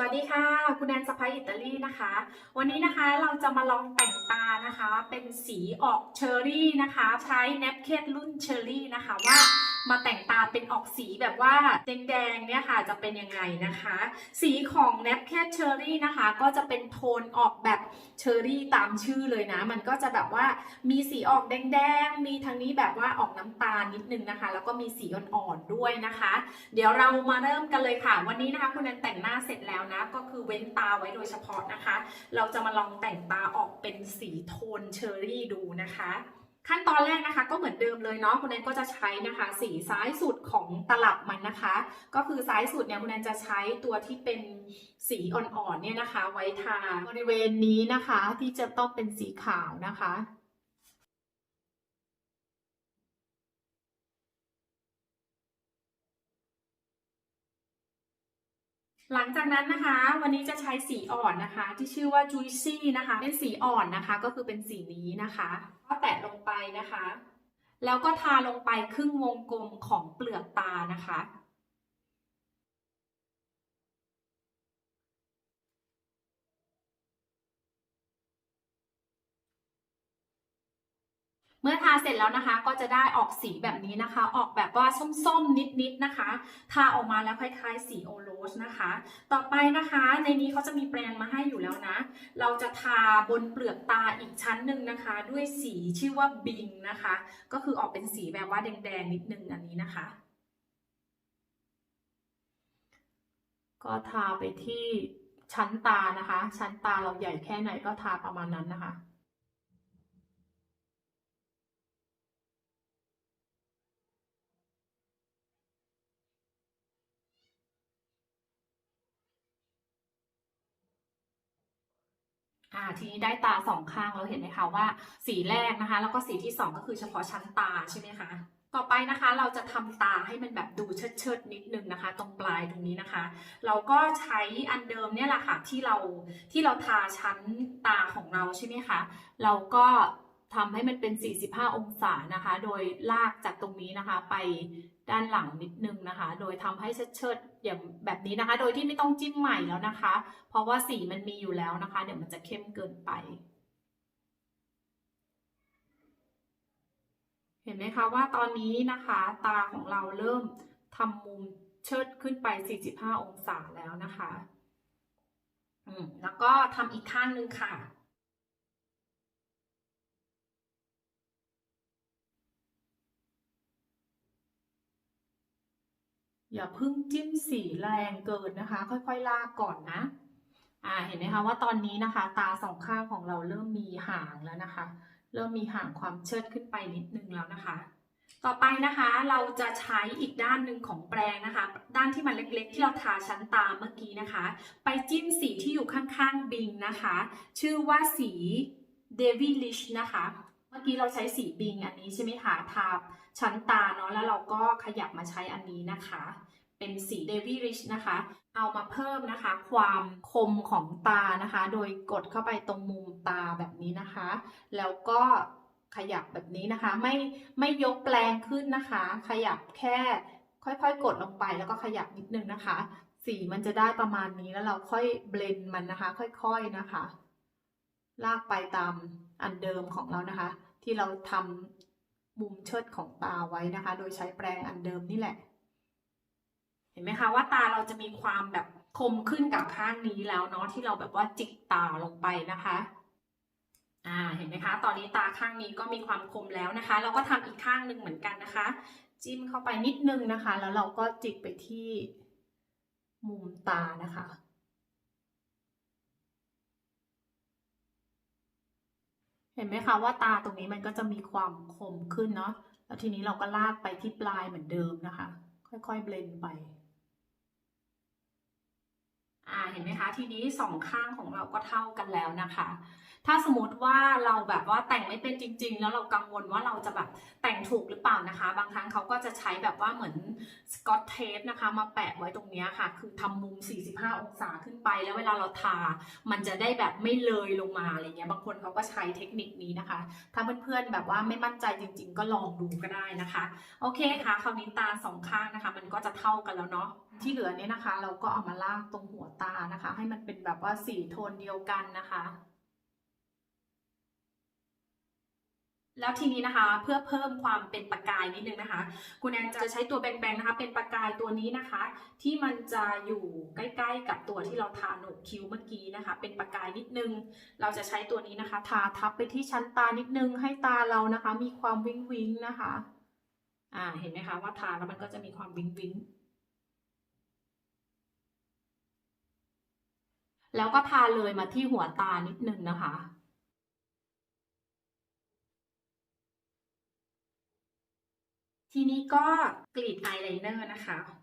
วัสดีค่ะ คุณแอนสไปอิตาลีนะคะ วันนี้นะคะเราจะมาลองแต่งตานะคะ เป็นสีออกเชอร์รี่นะคะ ใช้แนปเคสรุ่นเชอร์รี่นะคะว่า มาแต่งตาเป็นออกสีแบบว่าแดงๆเนี่ยค่ะจะเป็นยังไงนะคะ สีของแนปเคสเชอรี่นะคะ ก็จะเป็นโทนออกแบบเชอร์รี่ตามชื่อเลยนะ มันก็จะแบบว่ามีสีออกแดงๆ มีทางนี้แบบว่าออกน้ำตาลนิดนึงนะคะ แล้วก็มีสีอ่อนๆด้วยนะคะ เดี๋ยวเรามาเริ่มกันเลยค่ะ วันนี้นะคะคุณแอนแต่งหน้าเสร็จแล้วนะ ก็คือเว้นตาไว้โดยเฉพาะนะคะ เราจะมาลองแต่งตาออกเป็นสีโทนเชอร์รี่ดูนะคะ ขั้นตอนแรกนะคะก็เหมือนเดิมเลยเนาะคุณแอนก็จะใช้นะคะ สีซ้ายสุดของตลับมันนะคะ ก็คือซ้ายสุดเนี่ยคุณแอนจะใช้ตัวที่เป็นสีอ่อนๆเนี่ยนะคะ ไว้ทาบริเวณนี้นะคะที่จะต้องเป็นสีขาวนะคะ หลังจากนั้นนะคะ วันนี้จะใช้สีอ่อนนะคะ ที่ชื่อว่า juicy นะคะ เป็นสีอ่อนนะคะ ก็คือเป็นสีนี้นะคะ ก็แตะลงไปนะคะ แล้วก็ทาลงไปครึ่งวงกลมของเปลือกตานะคะ เมื่อทาเสร็จแล้วนะคะก็จะได้ออกสีแบบนี้นะคะ ออกแบบว่าส้มๆ นิดๆนะคะ ทาออกมาแล้วคล้ายๆ สีโอโรสนะคะ ต่อไปนะคะในนี้เขาจะมีแปรงมาให้อยู่แล้วนะ เราจะทาบนเปลือกตาอีกชั้นหนึ่งนะคะ ด้วยสีชื่อว่าบิงนะคะ ก็คือออกเป็นสีแบบว่าแดงๆนิดนึงอันนี้นะคะ ก็ทาไปที่ชั้นตานะคะ ชั้นตาเราใหญ่แค่ไหนก็ทาประมาณนั้นนะคะ อ่าทีนี้ได้ตาสองข้างเราเห็นไหมคะว่าสีแรกนะคะ แล้วก็สีที่สองก็คือเฉพาะชั้นตาใช่ไหมคะต่อไปนะคะเราจะทำตาให้มันแบบดูเชิดเชิดๆนิดนึงนะคะ ตรงปลายตรงนี้นะคะ เราก็ใช้อันเดิมเนี่ยแหละค่ะที่เราที่เราทาชั้นตาของเราใช่ไหมคะเราก็ทำให้มันเป็น 45 องศานะคะ โดยลากจากตรงนี้นะคะไป ด้านหลังนิดนึงนะคะ โดยทำให้เชิดๆอย่างแบบนี้นะคะ โดยที่ไม่ต้องจิ้มใหม่แล้วนะคะ เพราะว่าสีมันมีอยู่แล้วนะคะ เดี๋ยวมันจะเข้มเกินไปเห็นไหมคะว่าตอนนี้นะคะ ตาของเราเริ่มทำมุมเชิดขึ้นไป 45 องศาแล้วนะคะ อืมแล้วก็ทำอีกข้างหนึ่งค่ะ อย่าเพิ่งจิ้มสีแรงเกินนะคะ ค่อยๆลากก่อนนะ อ่าเห็นไหมคะว่าตอนนี้นะคะ ตาสองข้างของเราเริ่มมีหางแล้วนะคะ เริ่มมีห่างความเชิดขึ้นไปนิดนึงแล้วนะคะ ต่อไปนะคะเราจะใช้อีกด้านหนึ่งของแปรงนะคะ ด้านที่มันเล็กๆ ที่เราทาชั้นตาเมื่อกี้นะคะ ไปจิ้มสีที่อยู่ข้างๆบิงนะคะ ชื่อว่าสี d a v i l i s h นะคะ เมื่อกี้เราใช้สีบิงอันนี้ใช่ไหมคะทา ชั้นตาเนาะแล้วเราก็ขยับมาใช้อันนี้นะคะ เป็นสี d a v i l i s h นะคะ เอามาเพิ่มนะคะ ความคมของตานะคะ โดยกดเข้าไปตรงมุมตาแบบนี้นะคะ แล้วก็ขยับแบบนี้นะคะ ไม่ไม่ยกแปลงขึ้นนะคะ ขยับแค่ค่อยๆ กดลงไปแล้วก็ขยับนิดนึงนะคะ สีมันจะได้ประมาณนี้แล้วเราค่อยเบลนมันนะคะ ค่อยๆนะคะ ลากไปตามอันเดิมของเรานะคะ ที่เราทำ มุมเชิดของตาไว้นะคะ โดยใช้แปรงอันเดิมนี่แหละ เห็นไหมคะว่าตาเราจะมีความแบบคมขึ้นกับข้างนี้แล้วเนาะที่เราแบบว่าจิกตาลงไปนะคะอ่าเห็นไหมคะ ตอนนี้ตาข้างนี้ก็มีความคมแล้วนะคะ เราก็ทำอีกข้างหนึ่งเหมือนกันนะคะ จิ้มเข้าไปนิดนึงนะคะ แล้วเราก็จิกไปที่มุมตานะคะ ห็นไหมคะว่าตาตรงนี้มันก็จะมีความคมขึ้นเนาะแล้วทีนี้เราก็ลากไปที่ปลายเหมือนเดิมนะคะ ค่อยๆเบลนไป เห็นไหมคะ ทีนี้สองข้างของเราก็เท่ากันแล้วนะคะ ถ้าสมมติว่าเราแบบว่าแต่งไม่เป็นจริง ๆ แล้วเรากังวลว่าเราจะแบบแต่งถูกหรือเปล่านะคะ บางครั้งเขาก็จะใช้แบบว่าเหมือนสกอตเทปนะคะ มาแปะไว้ตรงนี้ค่ะ คือทำมุม 45 องศาขึ้นไป แล้วเวลาเราทา มันจะได้แบบไม่เลยลงมาอะไรเงี้ย บางคนเขาก็ใช้เทคนิคนี้นะคะ ถ้าเพื่อนๆแบบว่าไม่มั่นใจจริง ๆ ก็ลองดูก็ได้นะคะ โอเคค่ะ คราวนี้ตาสองข้างนะคะ มันก็จะเท่ากันแล้วเนาะ ที่เหลือเนี่ยนะคะ เราก็เอามาลากตรงหัวตานะคะ ให้มันเป็นแบบว่าสีโทนเดียวกันนะคะ แล้วทีนี้นะคะเพื่อเพิ่มความเป็นประกายนิดนึงนะคะ คุณแอนจะใช้ตัวแบงๆนะคะ เป็นประกายตัวนี้นะคะ ที่มันจะอยู่ใกล้ๆ กับตัวที่เราทาหนกคิ้วเมื่อกี้นะคะ เป็นประกายนิดนึง เราจะใช้ตัวนี้นะคะ ทาทับไปที่ชั้นตานิดนึงให้ตาเรานะคะ มีความวิงวิงนะคะ อ่าเห็นไหมคะว่าทาแล้วมันก็จะมีความวิงวิง แล้วก็ทาเลยมาที่หัวตานิดนึงนะคะ ทีนี้ก็กรีดอายไลเนอร์นะคะ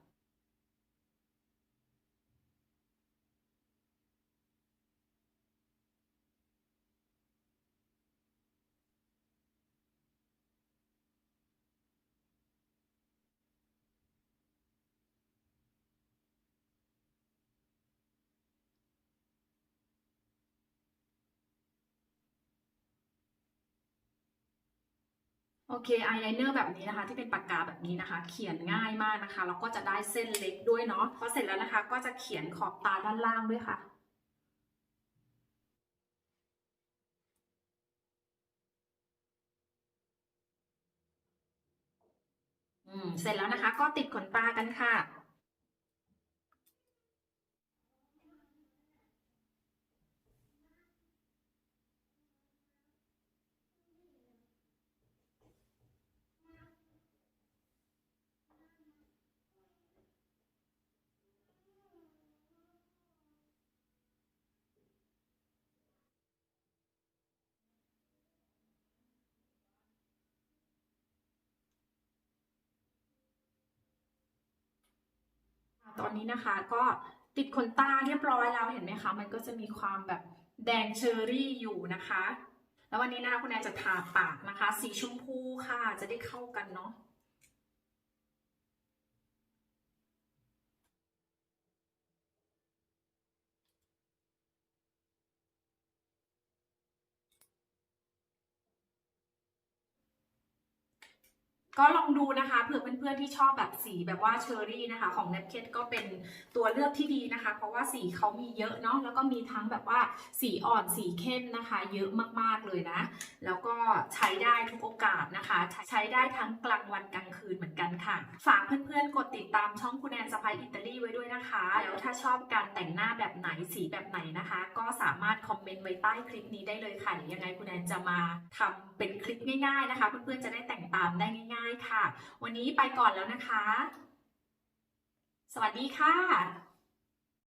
เคอายไลเนอร์แบบนี้นะคะ ที่เป็นปากกาแบบนี้นะคะ เขียนง่ายมากนะคะแล้วก็จะได้เส้นเล็กด้วยเนาะพอเสร็จแล้วนะคะ ก็จะเขียนขอบตาด้านล่างด้วยค่ะอืมเสร็จแล้วนะคะ ก็ติดขนตากันค่ะ ตอนนี้นะคะก็ติดขนตาเรียบร้อยแล้วเห็นไหมคะ มันก็จะมีความแบบแดงเชอรี่อยู่นะคะ แล้ววันนี้นะคะคุณแอนจะทาปากนะคะ สีชมพูค่ะจะได้เข้ากันเนาะ ก็ลองดูนะคะเผื่อเพื่อนๆที่ชอบแบบสีแบบว่าเชอรี่นะคะของเน t เค t ก็เป็นตัวเลือกที่ดีนะคะ เพราะว่าสีเขามีเยอะเนาะแล้วก็มีทั้งแบบว่าสีอ่อนสีเข้มนะคะ เยอะมากๆเลยนะ แล้วก็ใช้ได้ทุกโอกาสนะคะ ใช้ได้ทั้งกลางวันกลางคืนเหมือนกันค่ะ ฝากเพื่อนๆกดติดตามช่องคุณแอนสไปอิตาลีไว้ด้วยนะคะ แล้วถ้าชอบการแต่งหน้าแบบไหนสีแบบไหนนะคะ ก็สามารถคอมเมนต์ไว้ใต้คลิปนี้ได้เลยค่ะเดี๋ยวยังไงคุณแอนจะมาทำเป็นคลิปง่ายๆนะคะ เพื่อนๆจะได้แต่งตามได้ง่ายค่ะ วันนี้ไปก่อนแล้วนะคะ สวัสดีค่ะ